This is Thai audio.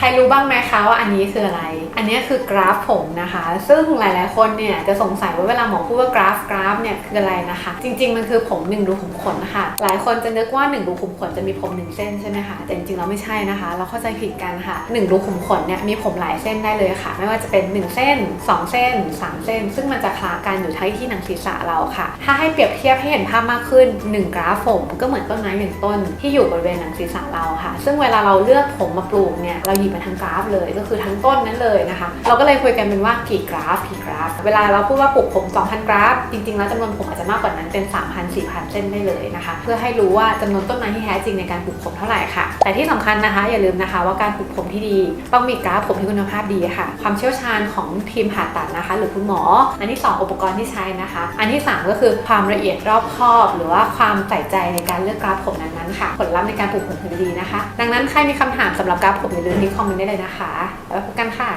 ใครรู้บ้างไหมคะว่าอันนี้คืออะไร อันนี้คือกราฟผมนะคะ ซึ่งหลาย ๆ คนเนี่ยจะสงสัยว่าเวลาหมอพูดว่ากราฟกราฟเนี่ยคืออะไรนะคะ จริง ๆ มันคือผมหนึ่งรูขุมขนนะคะหลายคนจะนึกว่าหนึ่งรูขุมขนจะมีผมหนึ่งเส้นใช่ไหมคะ แต่จริง ๆ แล้วไม่ใช่นะคะ เราเข้าใจผิดกันค่ะหนึ่งรูขุมขนเนี่ยมีผมหลายเส้นได้เลยค่ะ ไม่ว่าจะเป็น 1 เส้น 2 เส้น 3 เส้น ซึ่งมันจะคล้ากันอยู่ที่ที่หนังศีรษะเราค่ะ ถ้าให้เปรียบเทียบให้เห็นภาพมากขึ้น 1 กราฟผมก็เหมือนต้นไม้หนึ่งต้น ที่อยู่บริเวณหนังศีรษะเราค่ะ ซึ่งเวลาเราเลือกผมมาปลูกเนี่ยเราหยิบมาทั้งกราฟเลย ก็คือทั้งต้นนั้นเลยนะคะ เราก็เลยคุยกันเป็นว่ากี่กราฟกี่กราฟ เวลาเราพูดว่าปลูกผม 2,000 กราฟ จริงๆ แล้วจำนวนผมอาจจะมากกว่านั้นเป็น 3,000 4,000 เส้นได้เลยนะคะ เพื่อให้รู้ว่าจำนวนต้นไม้ที่แท้จริงในการปลูกผมเท่าไหร่ค่ะ แต่ที่สำคัญนะคะอย่าลืมนะคะว่าการปลูกผมที่ดี ต้องมีกราฟผมที่คุณภาพดีค่ะ ความเชี่ยวชาญของทีมผ่าตัดนะคะ หรือคุณหมอ อันที่ 2 อุปกรณ์ที่ใช้นะคะ อันที่ 3 ก็คือความละเอียดรอบคอบ หรือว่าความใส่ใจในการเลือกกราฟผมนั้นๆค่ะ ผลลัพธ์ในการปลูกผมคือดีนะคะ ดังนั้นใครมีคำถามสำหรับกราฟผมอย่าลืมที่คอมเมนต์ได้เลยนะคะ แล้วพบกันค่ะ